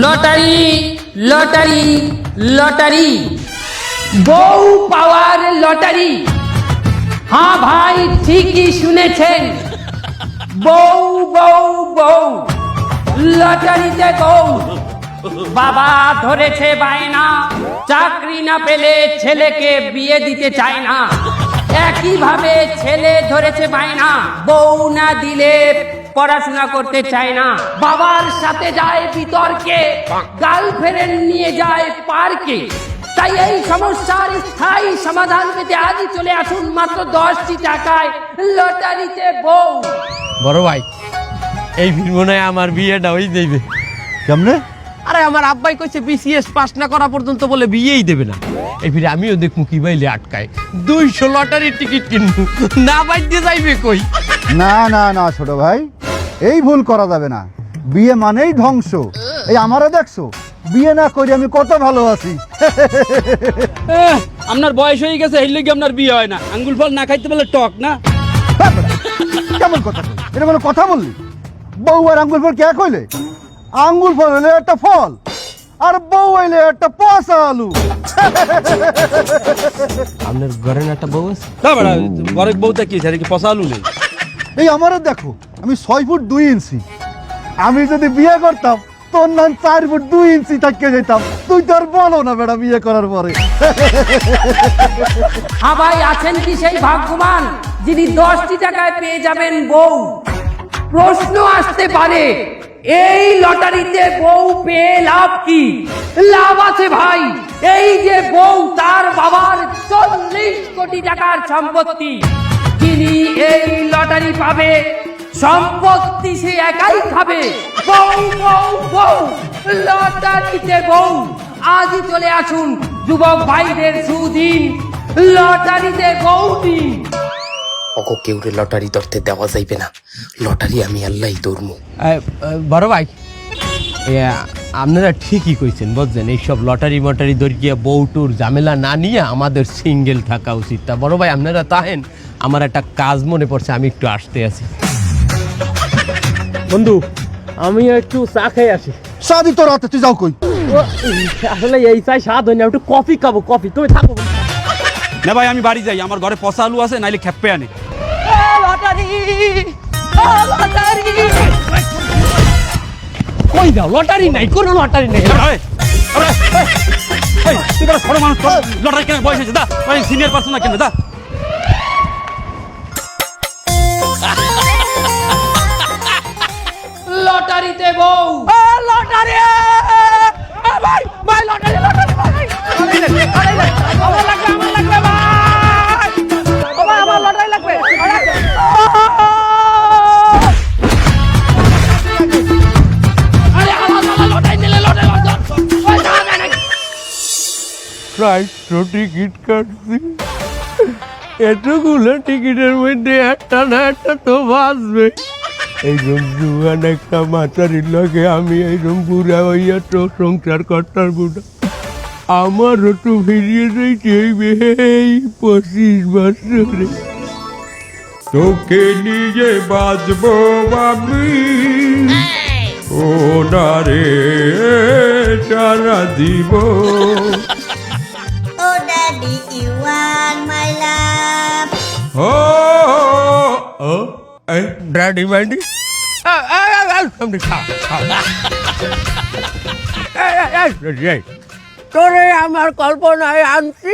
Lottery lottery lottery. বউ পাওয়ার lottery. হ্যাঁ ভাই, ঠিকই শুনেছেন। বউ বউ বউ, লটারিতে বউ। বাবা ধরেছে বায়না, চাকরি না পেলে ছেলেকে বিয়ে দিতে চায় না। একইভাবে ছেলে ধরেছে বায়না, বউ না দিলে পড়াশোনা করতে চায় না। বাবার সাথে যায় বিতর্কে গার্লফ্রেন্ড নিয়ে যায় পার্কে। তাই এই সমস্যার স্থায়ী সমাধান পেতে আজই চলে আসুন মাত্র দশটি টাকায় লটারিতে বউ। বড় ভাই এই ফির মনে হয় আমার বিয়েটা ওই দেবে। কেমনে? আরে আমার আব্বাই কইছে বিসিএস পাস না করা পর্যন্ত বলে বিয়েই দেবে না। এই ফিরে আমিও দেখমু কি বাইলে আটকায়। দুইশো লটারির টিকিট কিনবো। না বাইতে যাইবে কই? না না না ছোট ভাই। এই ভুল করা যাবে না। বিয়ে মানেই ধ্বংস। এই আমারও দেখছ? বিয়ে না করে আমি কত ভালো আছি। আপনার বয়স হয়ে গেছে এই লেগে আপনার বিয়ে হয় না। আঙ্গুল ফল না খাইতে পারলে টক না? কেমন কথা? এটা কোনো কথা বললি? বউ আর আঙ্গুল ফল কে কইলে আঙ্গুল ফল হলে একটা ফল আর বউ হইলে একটা পচা আলু। আপনার ঘরে না একটা বউ আছে? না বেড়া বউটা কি সেটা কি পসালু নেই? এই আমারও দেখো, আমি ছয় ফুট দুই ইঞ্চি। আমি যদি বিয়ে করতাম, তোর নাম চার ফুট দুই ইঞ্চি থাকতে যেতাম। তুই তো আর বলো না বেটা বিয়ে করার পরে। ভাই আছেন কি সেই ভাগ্যবান, যিনি দশটি টাকায় পেয়ে যাবেন বউ? প্রশ্ন আসতে পারে, এই লটারিতে বউ পেয়ে লাভ কি? লাভ আছে ভাই, এই যে বউ, তার বাবার চল্লিশ কোটি টাকার সম্পত্তি। যিনি এই লটারি পাবে সম্পত্তি সে একাই খাবে। বউ বউ বউ লটারিতে বউ। আজই চলে আসুন যুবক ভাইদের সুদিন লটারিতে বউ দিন। কেউরে লটারি ধরতে দেওয়া যাইবে না। লটারি আমি আল্লাহ ধরমু। বড় ভাই আপনারা ঠিকই কইছেন বুঝছেন? এইসব লটারি মটারি দরিয়া বউটুর ঝামেলা না নিয়ে আমাদের সিঙ্গেল থাকা উচিত। তা বড় ভাই আপনারা তাহেন আমার একটা কাজ মনে পড়ছে আমি একটু আসতে আছি বন্ধু আমি একটু চা খাই আসি সাদি তোর হাতে তুই যাও কই আসলে এই চাই স্বাদ হয় না একটু কফি খাব কফি তুমি থাকো না ভাই আমি বাড়ি যাই আমার ঘরে পচা আলু আছে নাইলে খেপে আনে কই যাও লটারি নাই কোনো লটারি নেই তুই বড় মানুষ লটারি কেন বয়স হয়েছে দা সিনিয়র পার্সন না কেন দা লটারিতে বউ। লটারি ভাই ভাই লটারি লটারি ভাই। আমার লাগবে আমার লাগবে ভাই। আমার আমার লটারি লাগবে প্রাইসটা টিকিট কাটছি। এতগুলো টিকিটের মধ্যে একটা না একটা তো বাঁচবে। এইরকম জুয়ান একটা মাতারির লগে আমি এইরকম বুড়া হইয়া তো সংসার কর্তার বুড়া। আমারও তো ফিরিয়ে দিয়েছে এই পঁচিশ বছরে। তোকে নিজে বাঁচবো আমি ও না রে সারা দিব Oh, Daddy, you are my love. Daddy maddy সামনে তোরে আমার কল্পনায় আনছি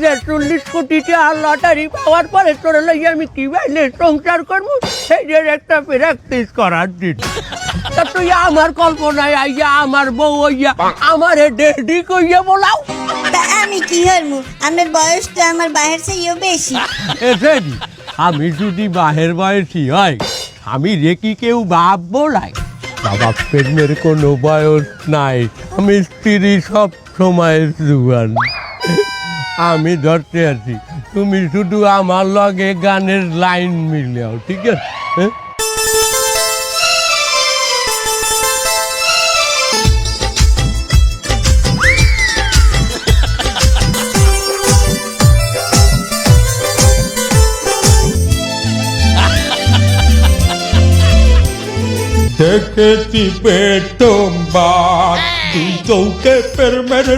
যে চল্লিশ কোটি টাকা লটারি পাওয়ার পরে তোরে লইয়া আমি কি বাইলে সংসার করব? সেই যে একটা প্র্যাকটিস করার দিন। তা তুই আমার কল্পনায় আইয়া আমার বউ হইয়া আমার ডেডি কইয়া বলাও। তা আমি কি হরমু আমার বয়সটা আমার বাহির চেয়েও বেশি। এসেছি আমি যদি বাহের বয়সী হয় আমি রেখি কেউ বাপ বলাই বাবা প্রেমের কোনো বয়স নাই। আমি স্ত্রী সব সময় জুয়ান। আমি ধরতে আছি। তুমি শুধু আমার লগে গানের লাইন মিলাও, ঠিক আছে? হ্যাঁ? দেখেছি প্রথমবার দুই চৌকে প্রেমের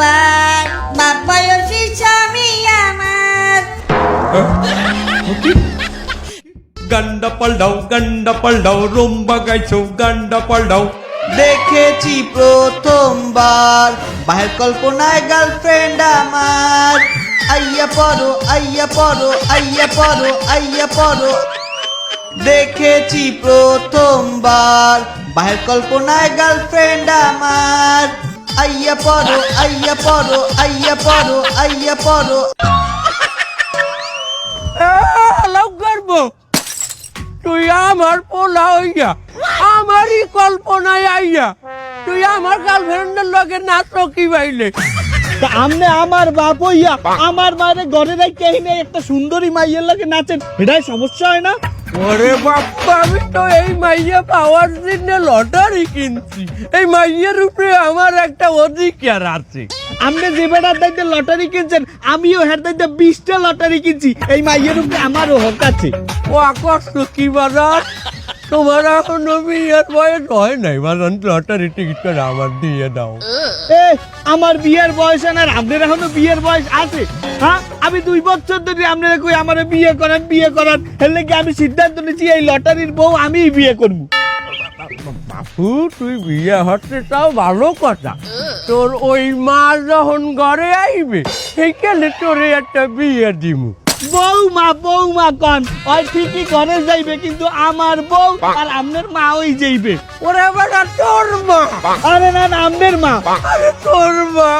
প্রথমবার বাবা বয়সী স্বামী আমার। গন্ডা পাল্টাও গন্ডা পাল্টাও রুম্বা গাইছো গন্ডা পাল্টাও দেখেছি প্রথমবার বাহের কল্পনায় গার্লফ্রেন্ড আমার। আইয়া পড়ো আইয়া পড়ো আইয়া পড়ো আইয়া পড়ো। দেখেছি প্রথমবার বাহের কল্পনায় গার্লফ্রেন্ড আমার। আইয়া পড়ো আইয়া পড়ো আইয়া পড়ো আইয়া পড়ো। করব। তুই আমার পোলা হইয়া আমারই কল্পনায় আইয়া তুই আমার গার্লফ্রেন্ডের লগে নাচ কি পাইলে তা আমনে আমার বাপ হইয়া আমার মায়ের ঘরে রাখতে একটা সুন্দরী মাইয়ের লাগে নাচেন এটাই সমস্যা হয় না? ওরে বাপ্পা, আমি তো এই মাইয়া পাওয়ার জন্য লটারি কিনছি। এই মাইয়ের উপরে আমার একটা অধিকার আছে। আপনি যে বেটার দায়িত্বে লটারি কিনছেন, আমিও হের দায়িত্বে বিশটা লটারি কিনছি। এই মাইয়ের উপরে আমারও হক আছে। ও আকর্ষ, কি বাজার? তোমার এখনও বিয়ের বয়স হয় নাই? বাজান লটারি টিকিট আমার দিয়ে দাও। এ আমার বিয়ের বয়স আর আপনার এখনও বিয়ের বয়স আছে? হ্যাঁ? আমি দুই বছর ধরে আপনারা কই আমার বিয়ে করান বিয়ে করান এর লেগে আমি সিদ্ধান্ত নিয়েছি এই লটারির বউ আমিই বিয়ে করব? বাপু তুই বিয়ে হচ্ছে তাও ভালো কথা। তোর ওই মা যখন ঘরে আইবে সেইখানে তোরে একটা বিয়ে দিমু? বৌমা বৌমা কন। ওই ঠিকই ঘরে যাইবে কিন্তু আমার বউ আর আপনার মা ওই যাইবে। ওরে বেটা তোর মা। আরে না না আপনার মা। আরে তোর মা।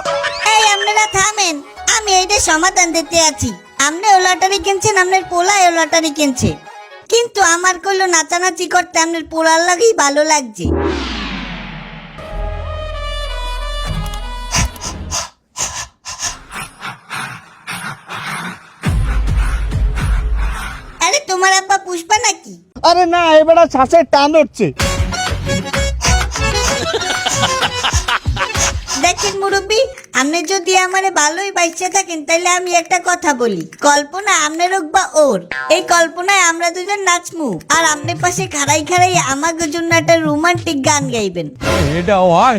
এই আপনারা থামেন আমি এইটা সমাধান দিতে আছি। আপনি ও লটারি কিনছেন আপনার পোলা ও লটারি কিনছে। কিন্তু আমার কইলো নাচানাচি করতে আপনার পোলার লাগেই ভালো লাগছে। আরে না এবারে শ্বাসের টান হচ্ছে। দেখেন মুরব্বী আপনি যদি আমারে ভালোই বাইসে থাকেন তাহলে আমি একটা কথা বলি। কল্পনা আপনার হোক বা ওর এই কল্পনায় আমরা দুজন নাচমু। আর আপনার পাশে খাড়াই খাড়াই আমাকে জন্য একটা রোমান্টিক গান গাইবেন। এটা হয়?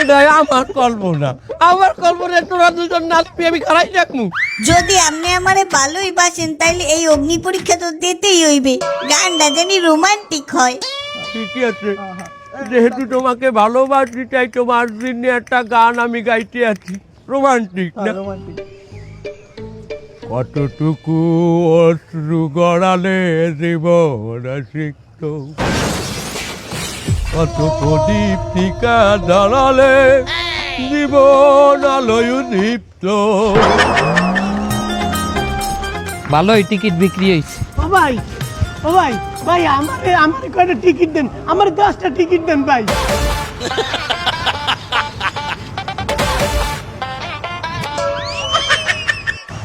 এটা আমার কল্পনা। আমার কল্পনা তোরা দুজন নাচবি আমি খারাই রাখমু যদি আপনি আমারে ভালোই বাসেন তাইলে এই অগ্নি পরীক্ষা তো দিতেই হইবে। গানটা জানি রোমান্টিক হয়। ঠিকই আছে। যেহেতু তোমাকে ভালোবাসি তাই তোমার জন্য একটা গান আমি গাইতে আছি। রোমান্টিক না? কতটুকু অশ্রু গড়ালে জীবন সিক্ত? কত প্রদীপ টিকা জ্বালালে জীবন আলোয় দীপ্ত ভালোই টিকিট বিক্রি হয়েছে ও ভাই ও ভাই ভাই আমার আমার কয়টা টিকিট দেন? আমার দশটা টিকিট দেন ভাই।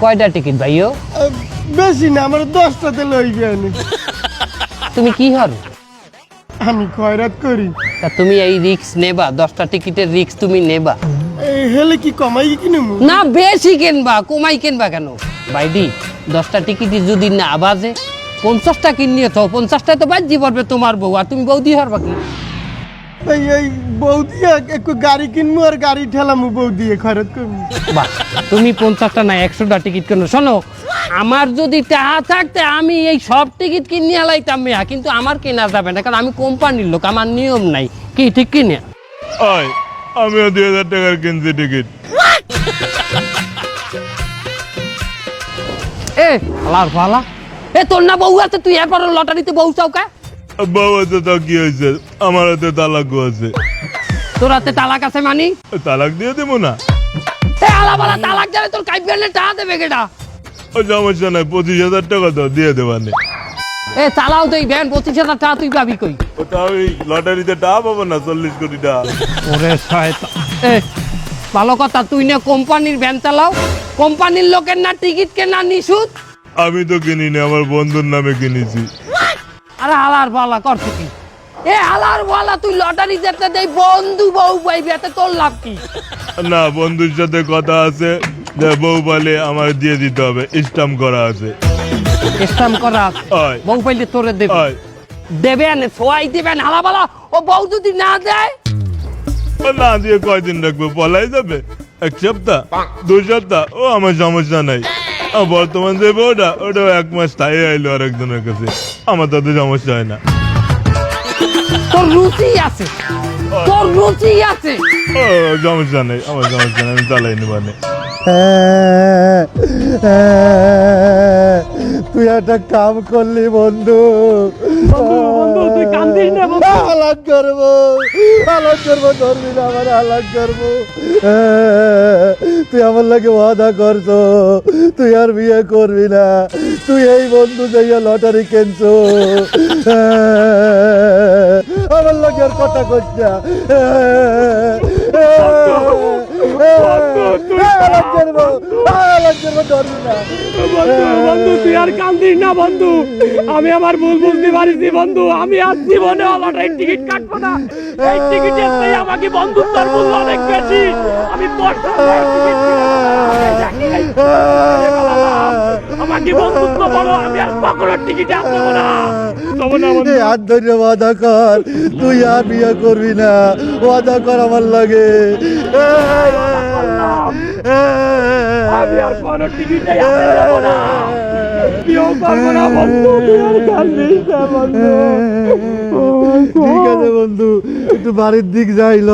কয়টা টিকিট ভাইও? বেশি না আমার দশটাতে লইবে তুমি কি হর? আমি কয়রাত করি। তা তুমি এই রিক্স নেবা দশটা টিকিটের রিক্স তুমি নেবা। এই হেলে কি কমাই কিনবো না বেশি কিনবা কমাই কিনবা কেন? বাইডি দশটা টিকিট যদি না বাজে পঞ্চাশটা কিনিয়ে তো পঞ্চাশটা তো বাজি পড়বে তোমার বউ আর তুমি বৌদি হর বাকি এই এই বৌদি একটু গাড়ি কিনবো আর গাড়ি ঠেলামু বৌদি খয়রাত করব বাহ তুমি পঞ্চাশটা না একশোটা টিকিট কেন? শোনো আমার যদি টাকা থাকতে আমি এই সব টিকিট কিনে আলাইতাম মেয়া কিন্তু আমার কেনা যাবে না কারণ আমি কোম্পানির লোক আমার নিয়ম নাই। কি ঠিক কিনে আয় আমিও দুই হাজার টাকার কিনছি টিকিট। এ আলার ফালা এ তোর না বউ আছে তুই এরপর লটারিতে বউ চাউকা বাবাতে তো কি হয়েছে? আমার হাতে তালাক আছে। তোর হাতে তালাক আছে মানি? তালাক দিয়ে দেবো না। এ আলাবালা তালাক যাবে তোর কাইপিয়ালে টাকা দেবে কেটা ও সমস্যা নাই পঁচিশ হাজার টাকা তো দিয়ে দেবানে এ চালাও তো এই ভ্যান পঁচিশ হাজার টাকা তুই পাবি কই? ওই লটারিতে টাকা পাবো না চল্লিশ কোটি টাকা ওরে শয়তান। এ ভালো কথা তুই না কোম্পানির ভ্যান চালাও। কোম্পানির লোকের না টিকিট কেনা নিশুত আমি তো কিনিনি আমার বন্ধুর নামে কিনেছি। আরে হালার বালা করছ কি এ হালার বালা তুই লটারি যেতে দেই বন্ধু বউ পাইবি এতে তোর লাভ কি? না বন্ধুর সাথে কথা আছে যে বউ বলে আমার দিয়ে দিতে হবে স্টাম্প করা আছে। স্টাম করা আছে। বউ পাইলে তোরে দেবে। দেবেন সোয়াই দিবেন হালাবালা ও বউ যদি না দেয়? ও না দিয়ে কয়দিন রাখবে পলাই যাবে? এক সপ্তাহ? দু সপ্তাহ? ও আমার সমস্যা নাই। বর্তমান যে বউটা ওটাও এক মাস তাই আইলো আর একজনের কাছে। আমার তাতে সমস্যা হয় না। তোর রুচি আছে। তোর রুচি আছে। ও সমস্যা নেই আমার সমস্যা নেই আমি চালাই মানে তুই একটা কাম করলি বন্ধু কান্দিস না হালাক করব হালাক করব ধরবি না আমার হালাক করব। তুই আমার লাগে ওয়াদা করছ তুই আর বিয়ে করবি না। তুই এই বন্ধু যাইয়া লটারি কিনছো আমার লাগে আর কথা না। করব ধরবি না। বন্ধু তুই আর কান্দিস না বন্ধু। আমি আমার ভুল বুঝতে পারিছি বন্ধু। আমি আর জীবনে লটারির টিকিট কাটবো না। এই টিকিটের তাই আমাকে বন্ধুত্বর মূল্য অনেক বেশি। আমি আমাকে বন্ধুত্ব বলো আমি আর কখনো টিকিট আসব না। যাব না হাত ধরে ওয়াদা কর তুই আর বিয়ে করবি না। ওয়াদা কর আমার লাগে। আমি আর কোনো টিকিটে না। বিয়েও করব না বন্ধু তুই আর কান্দিস না বন্ধু। ঠিক আছে বন্ধু একটু বাড়ির দিক যাইল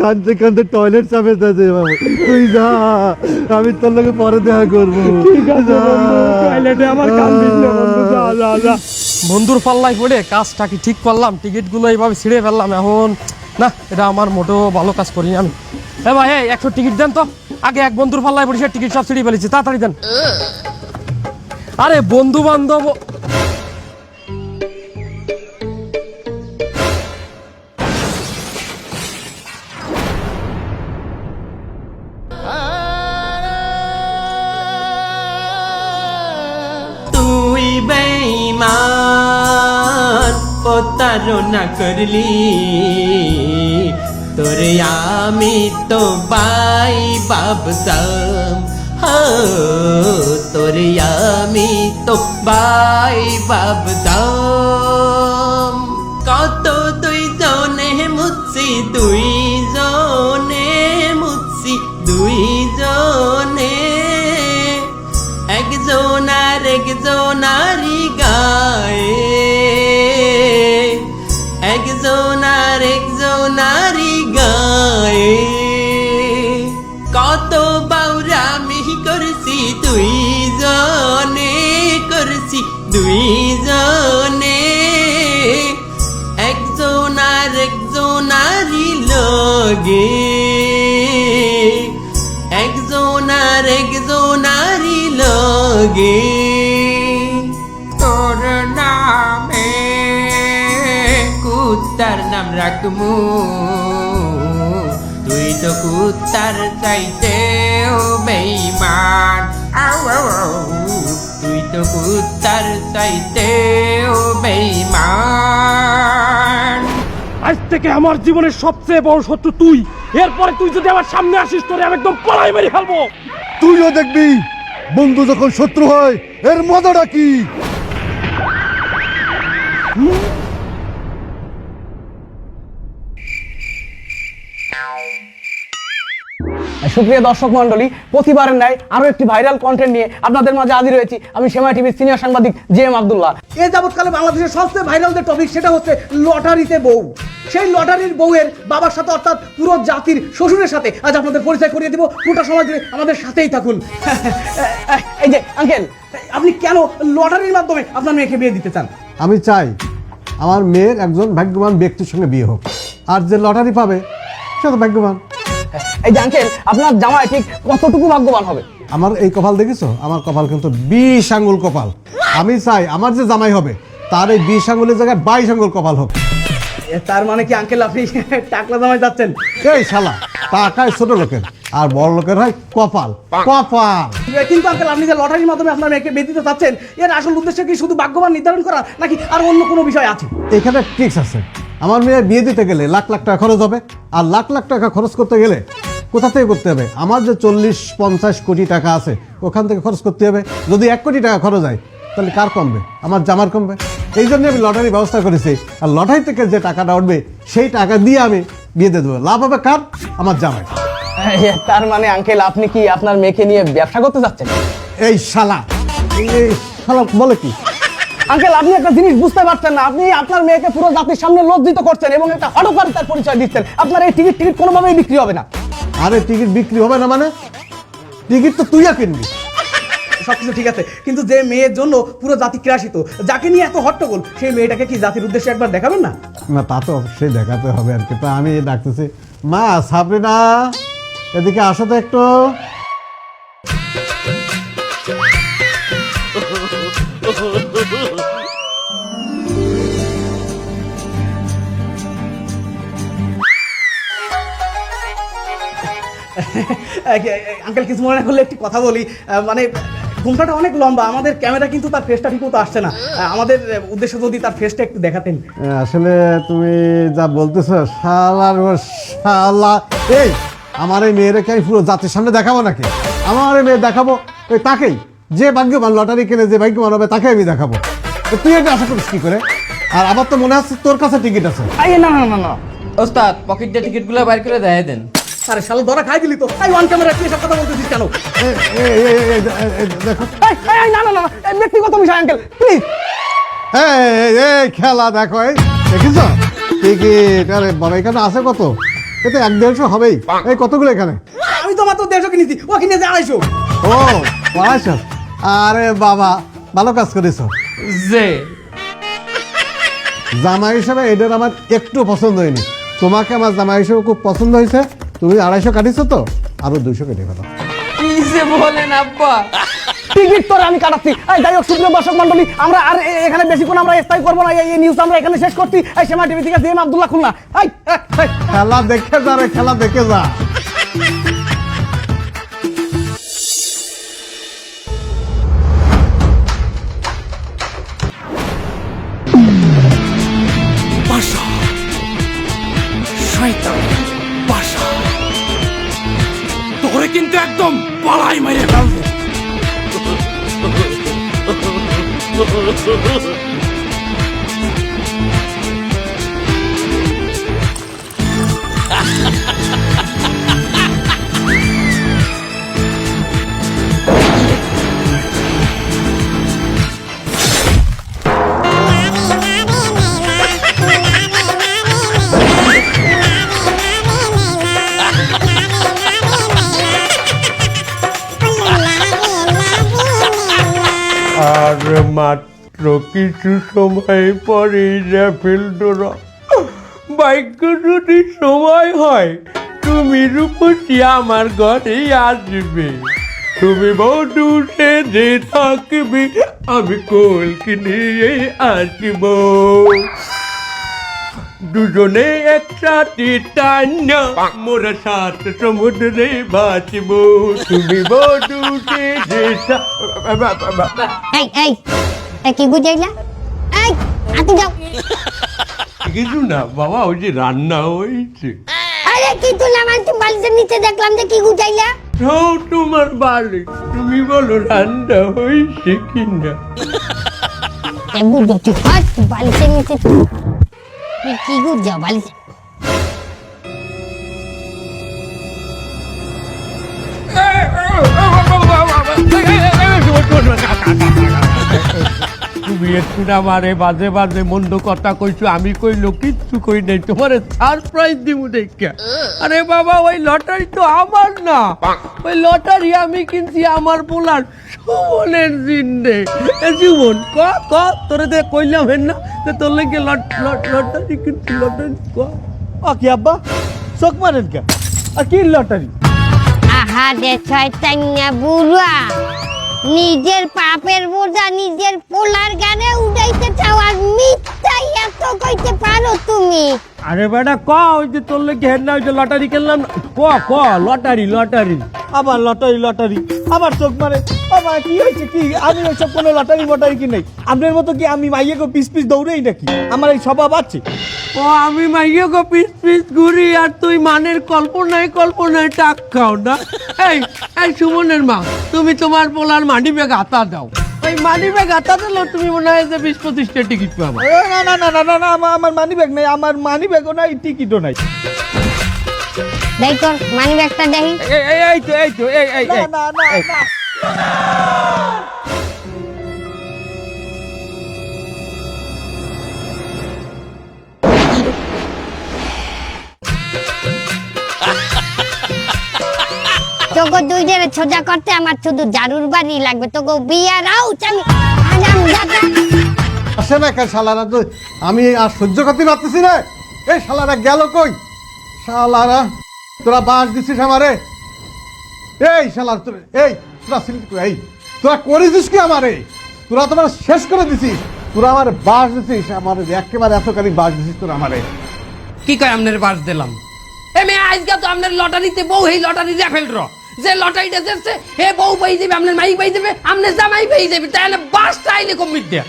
কানতে কানতে টয়লেট চাপে যাচ্ছে তুই যা আমি তোর লগে পরে দেখা করব। ঠিক আছে টয়লেটে আমার কান্দিস না বন্ধু যা যা যা। বন্ধুর পাল্লায় পড়ে কাজটা কি ঠিক করলাম? টিকিটগুলো এইভাবে ছিঁড়ে ফেললাম। এখন না এটা আমার মোটেও ভালো কাজ করি আমি। হ্যাঁ ভাই হ্যাঁ একশো টিকিট দেন তো। আগে এক বন্ধুর পাল্লায় পড়ে সে টিকিট সব ছিঁড়ে ফেলেছি। তাড়াতাড়ি দেন। আরে বন্ধু বান্ধব প্রতারণা করলি। তোরে আমি তো বাই হো, তোরে আমি তো বাই ভাবতাম। কত দুই জনে মুছি দুই জনে মুছি দুই জনে একজন আর একজনারি গায়ে রাখমু তুই তো কুত্তার চাইতে ও বেইমান। তুই তো কুত্তার চাইতে ও বেইমান আজ থেকে আমার জীবনের সবচেয়ে বড় শত্রু তুই। এরপরে তুই যদি আমার সামনে আসিস তোরে আমি একদম পলাই মেরে ফেলব। তুইও দেখবি বন্ধু যখন শত্রু হয় এর মজাটা কি? সুপ্রিয় দর্শক মন্ডলী প্রতিবারের ন্যায় আরও একটি ভাইরাল কন্টেন্ট নিয়ে আপনাদের মাঝে হাজির হয়েছি আমি সেমা টিভির সিনিয়র সাংবাদিক জে এম আব্দুল্লাহ। এ যাবৎকালে বাংলাদেশের সবচেয়ে ভাইরাল যে টপিক সেটা হচ্ছে লটারিতে বউ। সেই লটারির বউয়ের বাবার সাথে অর্থাৎ পুরো জাতির শ্বশুরের সাথে আজ আপনাদের পরিচয় করিয়ে দিব। পুরোটা সময় ধরে আমাদের সাথেই থাকুন। এই যে আঙ্কেল আপনি কেন লটারির মাধ্যমে আপনার মেয়েকে বিয়ে দিতে চান? আমি চাই আমার মেয়ের একজন ভাগ্যবান ব্যক্তির সঙ্গে বিয়ে হোক। আর যে লটারি পাবে সে তো ভাগ্যবান। এই যে আঙ্কেল আপনার জামাই ঠিক কতটুকু ভাগ্যবান হবে? আমার এই কপাল দেখেছ আমার কপাল কিন্তু বিশ আঙ্গুল কপাল। আমি চাই আমার যে জামাই হবে তার এই বিশ আঙ্গুলের জায়গায় বাইশ আঙ্গুল কপাল এ, তার মানে কি আঙ্কেল আপনি টাকলা জামাই যাচ্ছেন? এই শালা টাকায় ছোট লোকের আর বড় লোকের হয় কপাল। কপাল। কিন্তু আঙ্কেল আপনি যে লটারির মাধ্যমে আপনার মেয়েকে বিয়ে দিতে চাচ্ছেন এর আসল উদ্দেশ্য কি শুধু ভাগ্যবান নির্ধারণ করা নাকি আর অন্য কোনো বিষয় আছে? এখানে ট্রিক্স আছে। আমার মেয়ে বিয়ে দিতে গেলে লাখ লাখ টাকা খরচ হবে আর লাখ লাখ টাকা খরচ করতে গেলে কোথা থেকে করতে হবে? আমার যে চল্লিশ পঞ্চাশ কোটি টাকা আছে ওখান থেকে খরচ করতে হবে। যদি এক কোটি টাকা খরচ হয় তাহলে কার কমবে? আমার জামার কমবে। এই জন্য আমি লটারির ব্যবস্থা করেছি। আর লটারি থেকে যে টাকাটা উঠবে সেই টাকা দিয়ে আমি বিয়ে দিয়ে দেবো। লাভ হবে কার? আমার জামাই। তার মানে আঙ্কেল আপনি কি আপনার মেয়েকে নিয়ে ব্যবসা করতে যাচ্ছেন? এই শালা। এই শালা বলে কি? আঙ্কেল আপনি একটা জিনিস বুঝতে পারছেন না। আপনি আপনার মেয়েকে পুরো জাতির সামনে লজ্জিত করছেন এবং একটা হটকারিতার পরিচয় দিচ্ছেন। আপনার এই টিকিট টিকিট কোনোভাবেই বিক্রি হবে না। আরে টিকিট বিক্রি হবে না মানে? টিকিট তো তুইও কিনবি। সবকিছু ঠিক আছে কিন্তু যে মেয়ের জন্য পুরো জাতি ক্রাশিত যাকে নিয়ে এত হট্টগোল সেই মেয়েটাকে কি জাতির উদ্দেশ্যে একবার দেখাবেন না? না তা তো অবশ্যই দেখাতে হবে আর কি তা আমি ডাকতেছি। মা সাবরিনা এদিকে আসো তো একটু। আঙ্কেল কিছু মনে না করলে একটি কথা বলি। মানে ঘুমটাটা অনেক লম্বা আমাদের ক্যামেরা কিন্তু তার ফেসটা ঠিক মতো আসছে না। আমাদের উদ্দেশ্য যদি তার ফেসটা একটু দেখাতেন। আসলে তুমি যা বলতেছ শালার শালা। এই আমার এই মেয়েটাকে আমি পুরো জাতির সামনে দেখাবো নাকি? আমার এই মেয়ে দেখাবো ওই তাকেই। যে ভাগ্যবান লটারি কিনে যে ভাগ্যবান হবে তাকে আমি দেখাবো। তো তুই এটা আশা করিস কি করে? আর আমার তো মনে হচ্ছে তোর কাছে টিকিট আছে। না না না না। ওস্তাদ পকেট দিয়ে টিকিটগুলো বাইর করে দেয় দেন। আরে শালা ধরা খাই দিলি তো এই ওয়ান ক্যামেরা কি এসব কথা বলতেছিস কেন দেখো এই, না না না ব্যক্তিগত বিষয় আঙ্কেল প্লিজ এই, খেলা দেখো এই দেখিস টিকিট আরে বাবা এখানে আছে কত এতে এক দেড়শো হবেই এই কতগুলো এখানে আমি তো মাত্র দেড়শো কিনেছি ও কিনেছে আড়াইশো ও আড়াইশো আরে বাবা ভালো কাজ করেছ যে জামা হিসাবে এদের আমার একটু পছন্দ হয়নি তোমাকে আমার জামা হিসেবে খুব পছন্দ হয়েছে তুমি আড়াইশো কাটিছো তো? আরও দুইশো কেটে ফেলো। কি যে বলেন আব্বা? টিকিট তোর আমি কাটাচ্ছি। এই যাই হোক সুপ্রিয় দর্শক মন্ডলী আমরা আর এখানে বেশিক্ষণ আমরা স্থায়ী করব না। এই- নিউজ আমরা এখানে শেষ করছি। এই সেমা টিভি থেকে জিএম আব্দুল্লাহ খুলনা। খেলা দেখে যা রে খেলা দেখে যা। আর মাত্র কিছু সময় পরে র্যাফেল ডোরা বাইক যদি সময় হয়, তুমি রূপসী আমার ঘরে আসবে। তুমি বধু যে থাকবে, আমি কোল কিনে আসব। দুজনে একসাথে টান্না মোরা সাত সমুদ্রে বাঁচব। তুমি বধু এই এই এই কি বুঝাইলা এই যাও কিছু না বাবা ওই যে রান্না হয়েছে। আরে কি তুলাম আমি বালিশের নিচে দেখলাম যে কি গুজাইলা সব তোমার বাড়ি তুমি বলো রান্না হয়েছে কিনা। এ বুঝো তুই হাত বালিশের নিচে কি গুজা বালিশ তুমি একটু না মারে, বাজে বাজে মন্দ কথা কইছো, আমি কইলো, কিচ্ছু কই নাই, তোমার সারপ্রাইজ দিব দেখা। আরে বাবা, ওই লটারি তো আমার না। ওই লটারি আমি কিনছি আমার পোলার সুমনের জিন্দে এ জীবন, ক ক, তোরে দে, কইলাম হেন না যে তোর লেগে লট- লট- লটারি কিনছি, লটারি, ক। ও কি আব্বা, চোখ মারেন কে? আর কি লটারি? আহা, দে ছয়তান্যা বুড়া। নিজের পাপের বোঝা নিজের পোলার গানে উঠাইতে চাও আর মিথ্যাই এত কইতে পারো তুমি? আরে বেটা ক? ওই যে তোর লোক হেড না ওই যে লটারি খেললাম ক ক? Lottery lottery. আবার লটারি লটারি। আবার চোখ মারে আবার কি হয়েছে? কি? আমি ওইসব কোনো লটারি মটারি কি নেই? আপনার মতো কি আমি মাইয়াকে পিস পিস দৌড়েই নাকি? আমার এই স্বভাব আছে। ও আমি মাইয়ে পিস পিস ঘুরি আর তুই মানের কল্পনায় কল্পনায় টাক খাও না। এই এই সুমনের মা তুমি তোমার পোলার মানি ব্যাগ হাতা দাও। ওই মানি ব্যাগ হাতা তুমি মনে হয় যে বিশ পঁচিশটা টিকিট পাবো। এ, না না না না না না আমার- মানি ব্যাগ নাই আমার মানি ব্যাগও নাই টিকিটও নাই। দেখ তোর মানি ব্যাগটা দেখি। এই এই এই তো এই তো এই এই না না না তোকে দুই জনের সোজা করতে আমার শুধু জারুর বাড়ি লাগবে। তোকে বিয়ার আউট আমি আসে না কেন শালারা তো আমি আর সহ্য করতে পারতেছি না। এই শালারা গেল কই? শালারা তোরা বাস দিছিস আমারে? এই শালার তোর এই তোরা এই তোরা করেছিস কি আমারে? তোরা তোমার শেষ করে দিছিস। তোরা আমার বাস দিছিস আমার একেবারে এতখানি বাস দিছিস তোরা আমারে। কি কয় আপনার বাস দিলাম? এ মেয়ে আজকে তো আপনার লটারিতে বউ এই লটারি রেফেল যে লটারিটা যাচ্ছে হে বউ পাই যাবে আপনার মাই পাই যাবে আপনার জামাই পাই যাবে তাহলে বাস চাইলে কমিট দেয়া।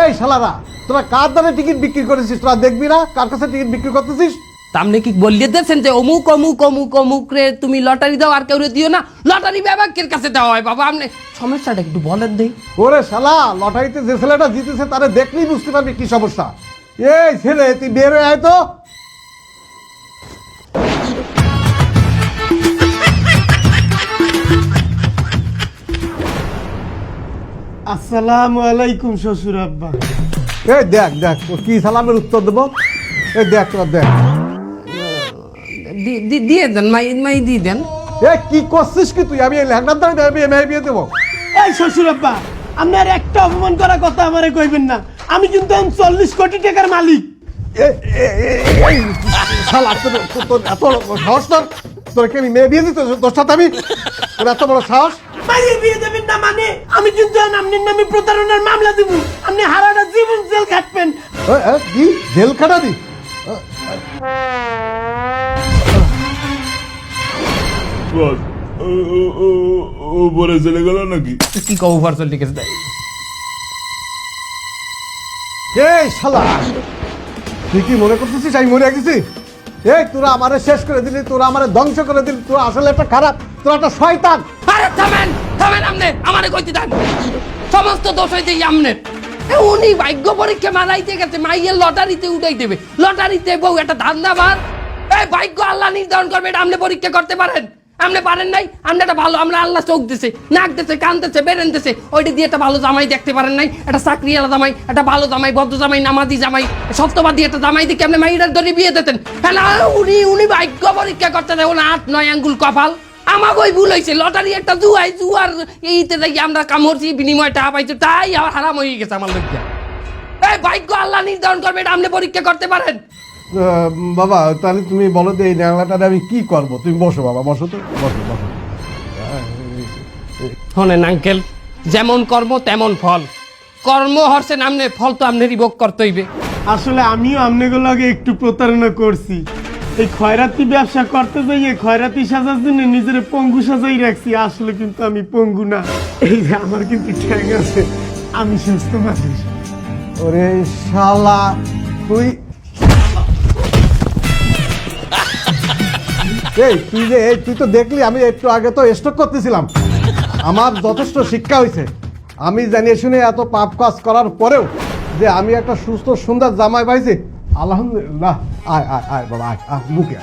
এই শালারা তোরা কার দামে টিকিট বিক্রি করেছিস? তোরা দেখবি না কার কাছে টিকিট বিক্রি করতেছিস? আপনি কি বললে দিয়েছেন যে অমুক অমুক অমুক অমুক রে তুমি লটারি দাও আর কেউ দিও না? লটারি বিভাগের কাছে দেওয়া হয় বাবা আপনি সমস্যাটা একটু বলেন দেই। ওরে শালা লটারিতে যে ছেলেটা জিতেছে তারে দেখলেই বুঝতে পারবি কি সমস্যা। এই ছেলে তুই বের হয়ে আয় তো। আসসালামু আলাইকুম শ্বশুর আব্বা এই দেখ দেখ ও কি সালামের উত্তর দেবো এই দেখ তোরা দেখ দি- দি- দিয়ে দেন মাই মাই দিয়ে দেন এ কি করছিস কি তুই আমি এই ল্যাংড়ার দ্বারা মেয়ে মেয়ে বিয়ে দেবো এই শ্বশুর আব্বা আপনার একটা অপমান করার কথা আমারে কইবেন না আমি কিন্তু চল্লিশ কোটি টাকার মালিক এ- এ- এ- এই শালা তোর তোর- তোর এত সাহস তোর তোরকে আমি মেয়ে বিয়ে দিতে তোর সাথে আমি? তোর এত বড় সাহস? মাইয়ে বিয়ে দেবেন না মানে? আমি কিন্তু আপনার নামে প্রতারণার মামলা দিব। আপনি হারাটা জীবন জেল খাটবেন। কি? জেল খাটা দি? উপরে চলে গেল নাকি? কি কব এই শালা! তুই কি মনে করতেছিস আমি মরে গেছি? এই, তোরা আমারে শেষ করে দিলি, তোরা আমারে ধ্বংস করে দিলি, তোরা আসলে একটা খারাপ, তোরা একটা শয়তান। আরে থামেন থামেন আমনে, আমারে কইতে দেন। সমস্ত দোষ হইতে এ, উনি ভাগ্য পরীক্ষা মারাইতে গেছে, মাইয়ের লটারিতে উঠাই দেবে। লটারিতে বউ, একটা ধান্দাবাদ এই ভাগ্য আল্লাহ নির্ধারণ করবে, এটা আপনি পরীক্ষা করতে পারেন। আপনি পারেন নাই আপনি একটা ভালো আমরা আল্লাহ চোখ দিছে, নাক দিছে, কান দিছে, বেরেন দিছে, ওইটা দিয়ে একটা ভালো জামাই দেখতে পারেন নাই, একটা চাকরিওয়ালা জামাই, একটা ভালো জামাই, ভদ্র জামাই, নামাজি জামাই, সত্যবাদী একটা জামাই দিকে আপনি মাইরার ধরে বিয়ে দিতেন? হ্যাঁ উনি উনি ভাগ্য পরীক্ষা করতে দেয় ওনা আট, নয় আঙ্গুল কপাল। আমাকে ওই ভুল হয়েছে, লটারি একটা জুয়াই, জুয়ার এইতে দেখি আমরা কামড়ছি বিনিময় টাকা পাইছি, তাই আমার হারাম হয়ে গেছে আমার লোকটা এই ভাগ্য আল্লাহ নির্ধারণ করবে, এটা আপনি পরীক্ষা করতে পারেন। বাবা তাহলে তুমি বলো যে এই ন্যাংলাটারে আমি কি করব? তুমি বসো বাবা বসো তো বসো বসো। শোনেন আঙ্কেল যেমন কর্ম তেমন ফল। কর্ম হরছে নামনে ফল তো আপনারই ভোগ করতে হইবে। আসলে আমিও আপনাগুলোকে একটু প্রতারণা করছি। এই খয়রাতি ব্যবসা করতে যাইয়ে খয়রাতি সাজার জন্য নিজের পঙ্গু সাজাই রাখছি। আসলে কিন্তু আমি পঙ্গু না। এই যে আমার কিন্তু ঠ্যাং আছে। আমি সুস্থ মানুষ। ওরে শালা তুই এই, তুই যে, এই, তুই তো দেখলি, আমি একটু আগে তো স্টক করতেছিলাম। আমার যথেষ্ট শিক্ষা হয়েছে আমি জানিয়ে শুনে এত পাপ কাজ করার পরেও যে আমি একটা সুস্থ, সুন্দর জামাই পাইছি, আলহামদুলিল্লাহ। আয় আয় আয়, বাবা, আয় আয় বুকে।